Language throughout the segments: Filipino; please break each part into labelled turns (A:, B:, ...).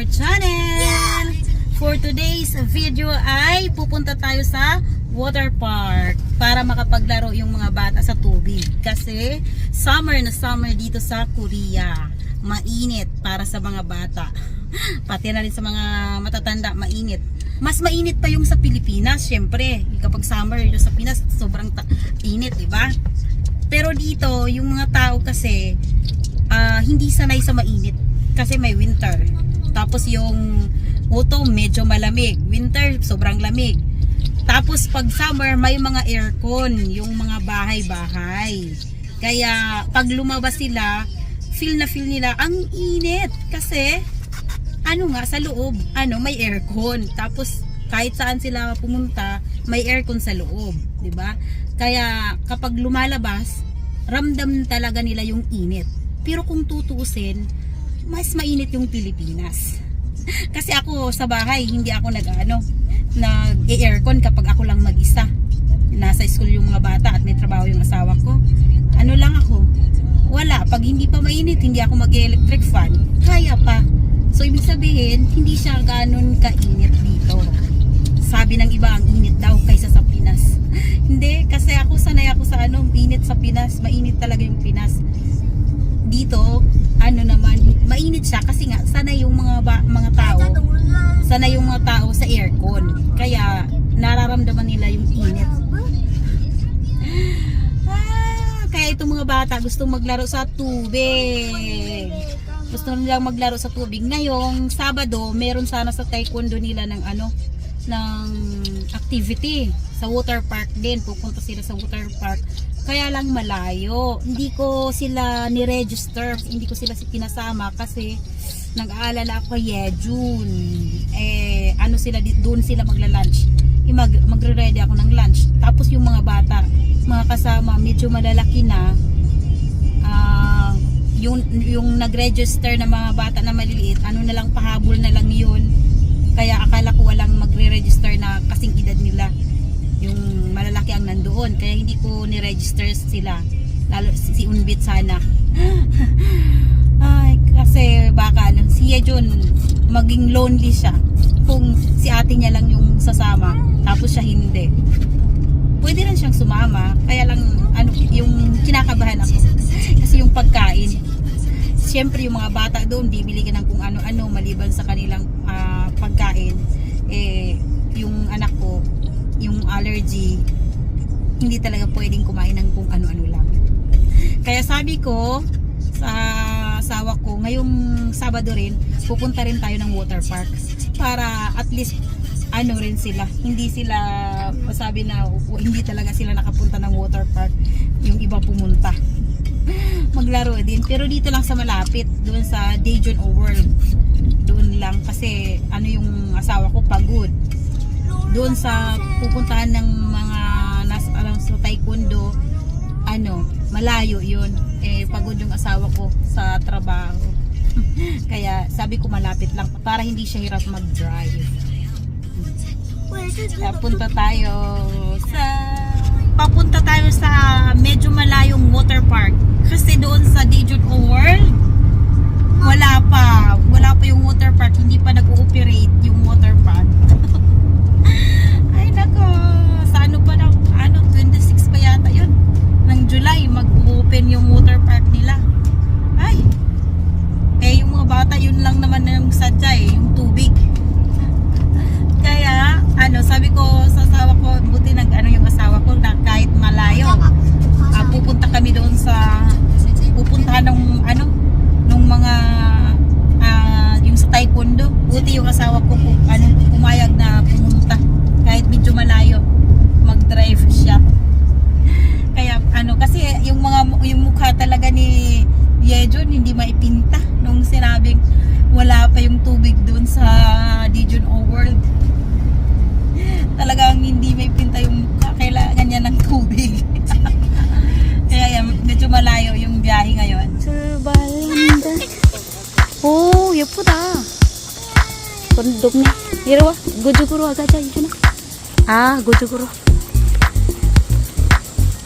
A: our channel! For today's video ay pupunta tayo sa water park para makapaglaro yung mga bata sa tubig. Kasi summer na summer dito sa Korea. Mainit para sa mga bata. Pati na rin sa mga matatanda, mainit. Mas mainit pa yung sa Pilipinas, syempre. Kapag summer yung sa Pinas, sobrang init, di ba? Pero dito, yung mga tao kasi ah, hindi sanay sa mainit kasi may winter. Tapos yung autumn medyo malamig, winter sobrang lamig. Tapos pag summer may mga aircon, yung mga bahay-bahay. Kaya pag lumabas sila, feel na feel nila ang init kasi ano nga sa loob, ano may aircon. Tapos kahit saan sila pumunta, may aircon sa loob, 'di ba? Kaya kapag lumalabas, ramdam talaga nila yung init. Pero kung tutuusin, mas mainit yung Pilipinas. Kasi ako sa bahay, hindi ako nag-ano, nag-aircon kapag ako lang mag-isa. Nasa school yung mga bata at may trabaho yung asawa ko. Ano lang ako, wala. Pag hindi pa mainit, hindi ako mag-electric fan. Kaya pa. So, ibig sabihin, hindi siya ganun kainit dito. Sabi ng iba, ang init daw kaysa sa Pinas. hindi, kasi ako sanay ako sa ano, init sa Pinas. Mainit talaga yung Pinas. Dito, ano naman, mainit siya kasi nga, sanay yung mga, ba, mga tao, sanay yung mga tao sa aircon. Kaya, nararamdaman nila yung init. Ah, kaya itong mga bata gustong maglaro sa tubig. Gusto nilang maglaro sa tubig. Ngayong Sabado, meron sana sa taekwondo nila ng ano, ng activity sa water park din. Pupunta sila sa water park. Kaya lang malayo. Hindi ko sila ni-register. Hindi ko sila pinasama kasi nag-aalala ako kay Yejun. Eh, ano sila, doon sila magla-lunch. Eh, mag, magre-ready ako ng lunch. Tapos yung mga bata, mga kasama, medyo malalaki na. Ah, yung, yung nag-register na mga bata na maliliit, ano na lang, pahabol na lang yun. Kaya akala ko walang magre-register na kasing edad nila. Yung malalaki ang nandoon. Kaya hindi ko ni-register sila. Lalo si, Unbit sana. Ay, kasi baka ano, si Yejun maging lonely siya kung si ate niya lang yung sasama tapos siya hindi. Pwede rin siyang sumama, kaya lang ano yung kinakabahan ako kasi yung pagkain. Siyempre yung mga bata doon bibili ka ng kung ano-ano maliban sa kanilang ah, pagkain. Eh yung anak ko, yung allergy, hindi talaga pwedeng kumain ng kung ano-ano lang. Kaya sabi ko sa asawa ko, ngayong Sabado rin, pupunta rin tayo ng water park para at least ano rin sila, hindi sila masabi na hindi talaga sila nakapunta ng water park, yung iba pumunta. Maglaro din, pero dito lang sa malapit, doon sa Daejeon World. Doon lang kasi ano yung asawa ko pagod. Doon sa pupuntahan ng mga taekwondo, ano, malayo yun. Eh, pagod yung asawa ko sa trabaho. Kaya sabi ko malapit lang para hindi siya hirap mag-drive. Kaya punta tayo sa papunta tayo sa medyo malayong water park. Kasi doon sa Daejeon World, wala pa. Wala pa yung water park. Hindi pa nag-ooperate yung water park. Ay nako, sa ano pa ng ano 26 pa yata yun ng July mag-open yung water park hindi maipinta nung sinabing wala pa yung tubig dun sa Dijon O World. Talagang hindi maipinta yung kailangan niya ng tubig. Kaya yan, medyo malayo yung biyahe ngayon. Surbalanda. Oh, yaputa. Kondok niya. Yarawa, gojukuro agacha, yun. Ah, gojukuro.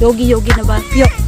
A: Yogi, yogi na ba? Yok.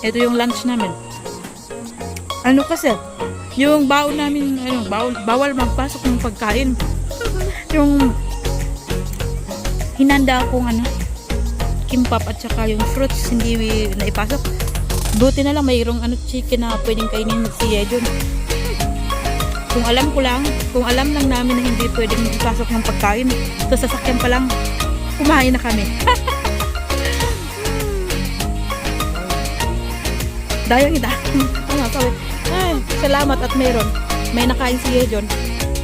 A: Ito yung lunch namin. Ano kasi, yung baon namin, ano, bawal, bawal magpasok ng pagkain. yung hinanda akong ano, kimbap at saka yung fruits hindi naipasok. Buti na lang mayroong ano chicken na pwedeng kainin si Yedon. Kung alam ko lang, kung alam lang namin na hindi pwedeng ipasok ng pagkain, sa sasakyan pa lang, kumain na kami. Dayang ida. Ano sabi? Ay, salamat at meron. May nakain si Yejon.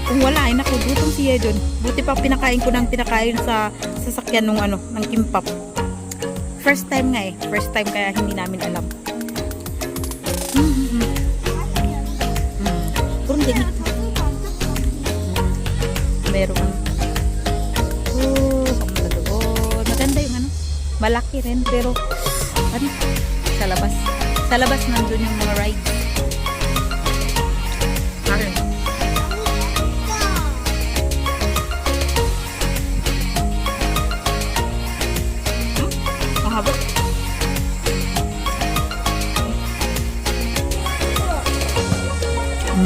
A: Kung wala, ay naku, gutom si Yejon. Buti pa pinakain ko ng pinakain sa sasakyan nung ano, ng kimpap. First time nga eh. First time kaya hindi namin alam. Mm-hmm. Mm. Puro din. Meron. Oh, doon. Maganda yung ano. Malaki rin, pero ano, sa labas. Sa labas nandun yung mga rides. Akin. Ang haba.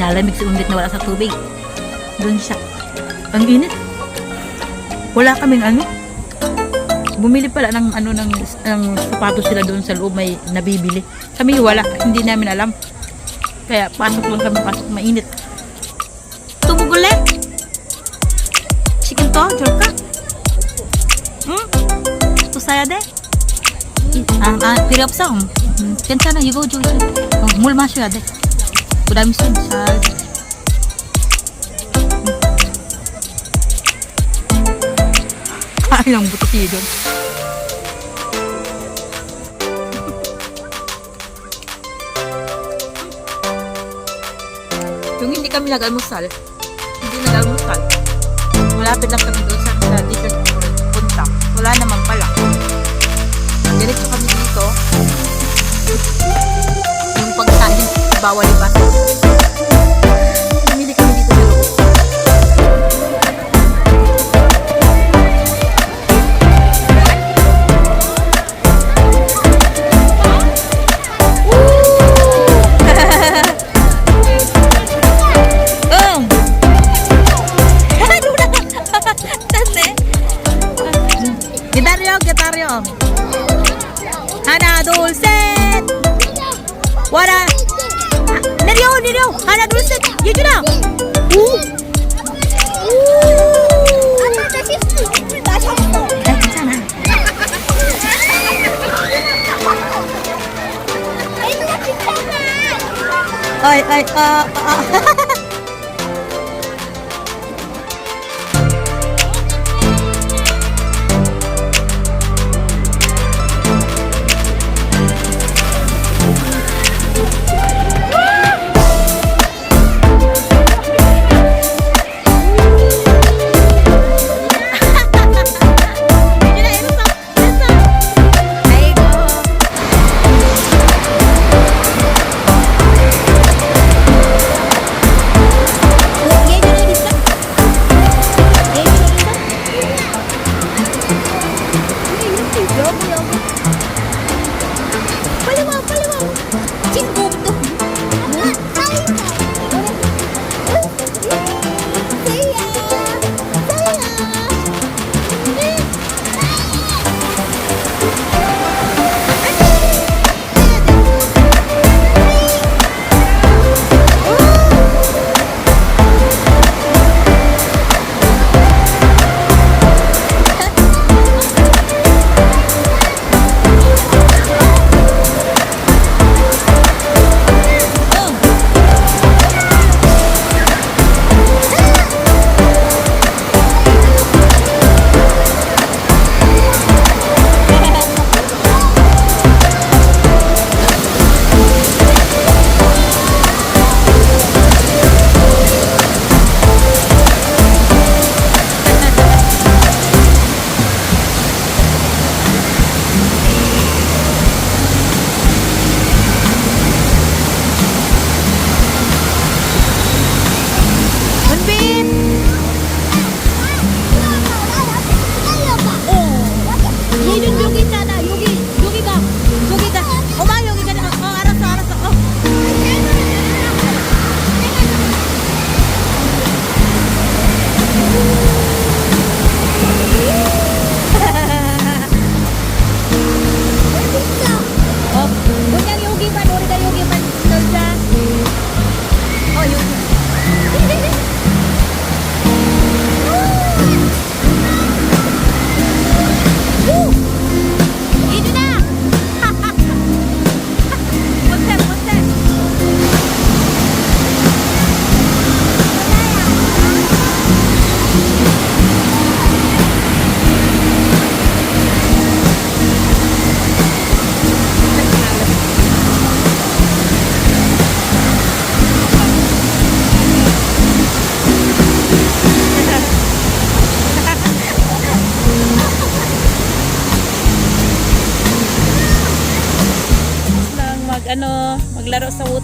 A: Nalamig si Undit na wala sa tubig. Doon siya. Ang init. Wala kaming ano. Bumili pala ng ano ng, ng sapatos sila doon sa loob may nabibili. Kami wala, hindi namin alam. Kaya pasok lang kami, pasok mainit. Tubog ulit. Chicken to, jorka. Hmm? Gusto saya de? Ah, ah, piri up sa um. Hmm. Tensa na, you go, Jojo. Oh, mul masyo ya de. Kudami sun sa... Hmm. Ay, ang buto siya doon. Yung hindi kami nag-almusal. Hindi nag-almusal. Malapit lang kami doon sa, sa dito punta. Wala naman pala. Diretso kami dito. Yung pagkain, bawal iba. Pumili kami dito
B: 어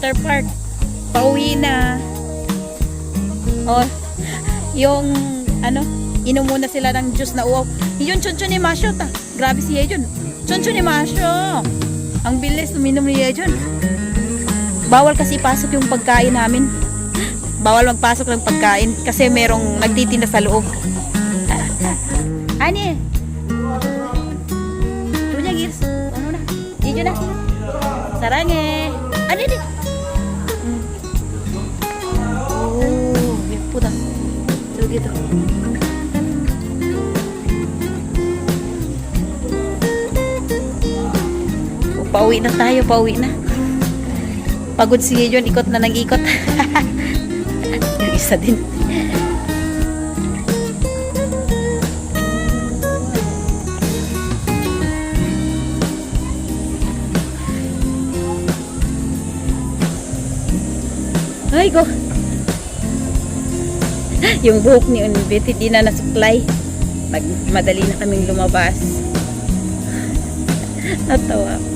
A: water park. Pauwi na. Oh, yung ano, inom muna sila ng juice na uwaw. Yun, chunchun ni Masyo ta. Grabe si Yejun. Chunchun ni Masyo. Ang bilis uminom ni Yejun. Bawal kasi pasok yung pagkain namin. Bawal magpasok ng pagkain kasi merong nagtitinda sa loob. Ani? Tunya girs. Ano na? Yejun na. 사 dito. Pauwi na tayo, pauwi na. Pagod si John, ikot na nag-ikot. Yung isa din. Ay, go yung buhok ni Unbit, hindi na nasuklay. Mag, madali na kaming lumabas. Natawa.